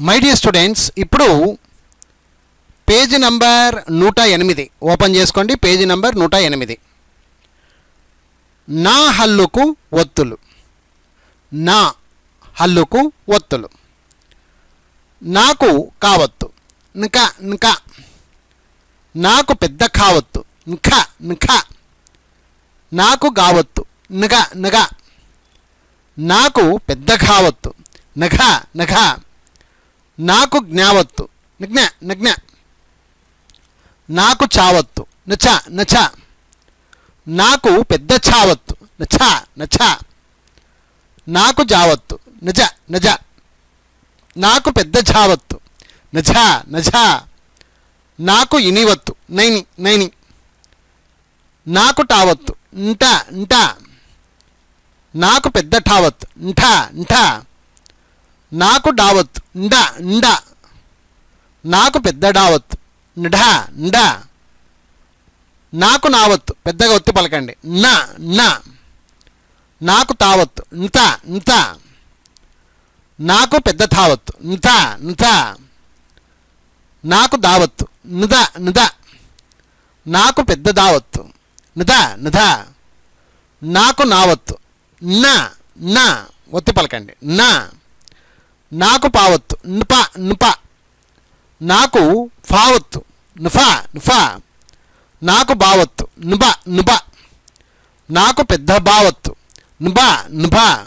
My dear students ఇప్పుడు page number నూట ఎనిమిది. ఓపెన్ చేసుకోండి. పేజీ నంబర్ నూట ఎనిమిది. నా హల్లుకు ఒత్తులు. నా హల్లుకు ఒత్తులు. నాకు కావత్తు. నిక నిక నాకు పెద్ద కావత్తు. నిఖ నిఖ నాకు గావత్తు. నిఘ నిగ. నాకు పెద్ద కావత్తు. నఘ నఘ నాకు జ్ఞావత్తు. నిజ్ఞ నిజ్ఞ. నాకు చావత్తు. నచ నచ. నాకు పెద్ద చావత్తు. నచ నచ. నాకు జావత్తు. నజ నజ. నాకు పెద్ద చావత్తు. నజ నజ. నాకు ఇనివత్తు. నైని నైని. నాకు టావత్తు. ఇంట ఇంట నాకు పెద్ద ఠావత్తు ఇంట ఇంట నాకు డావత్తు ఇండ ఇండ నాకు పెద్ద డావత్ నిఢ నిఢ నాకు నావత్ పెద్దగా ఒత్తి పలకండి. న న. నాకు తావత్ ఇంత ఇంత నాకు పెద్ద తావత్ ఇంత ఇంత నాకు దావత్తు నిద నిద. నాకు పెద్ద దావత్తు నిద నిద. నాకు నావత్తు నా నా. ఒత్తి పలకండి. నా. నాకు పావత్తు. నుప నుప. నాకు ఫావత్తు. నుఫా నుఫా. నాకు బావత్తు. నుబ నుబ. నాకు పెద్ద బావత్తు. నుబ నుబ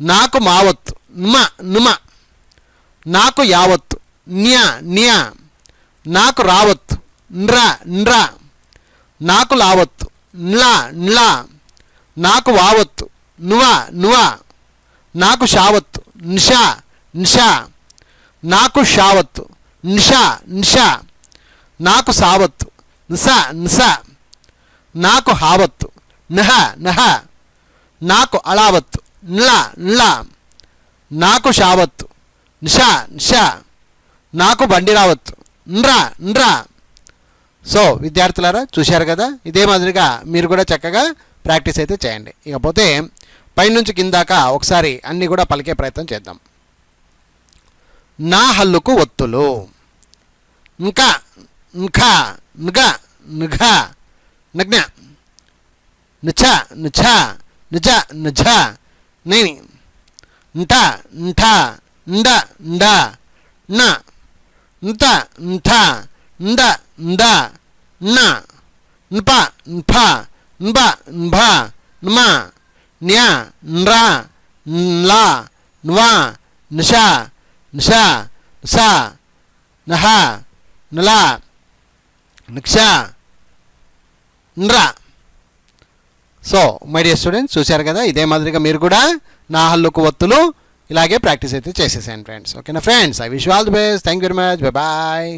నాకు మావత్తు. నుమ నుమ. నాకు యావత్తు. న్య న్య. నాకు రావత్తు. నృ నృ నాకు లావత్తు. న్లా న్లా. నాకు వావత్తు. నువ నువ. నాకు షావత్తు. నిషా. నిషా నాకు షావత్తు. నిషా నిషా నాకు సావత్తు. నిసా నిసా నాకు హావత్తు. నహ నహ నాకు అలావత్తు నిలా నిలా నాకు షావత్తు. నిషా నిషా నాకు బండి రావత్తు నృ నృ. సో విద్యార్థులారా చూశారు కదా? ఇదే మాదిరిగా మీరు కూడా చక్కగా ప్రాక్టీస్ అయితే చేయండి. ఇకపోతే పైనుంచి కిందాక ఒకసారి అన్నీ కూడా పలికే ప్రయత్నం చేద్దాం. నా హల్లుకు ఒత్తులు. ఇంకా ఇంకా నిఘ నిఘ నగ్న నిఛ నిఛ నిజ నిజ నేని. ఇంట ఇంట ఇండ ఇండ న. ఇంత ఇంట ఇండ ఇంద న. నప నప నబ నభ నమ. న్య నృ న్లా నువ నిషా నిష నిష నహ నల నిక్ష నృ సో మై డియర్ స్టూడెంట్స్ చూశారు కదా ఇదే మాదిరిగా మీరు కూడా నా హల్లుకు ఒత్తులు ఇలాగే ప్రాక్టీస్ అయితే చేసేసాను ఫ్రెండ్స్ ఓకేనా friends I wish all the best thank you very much bye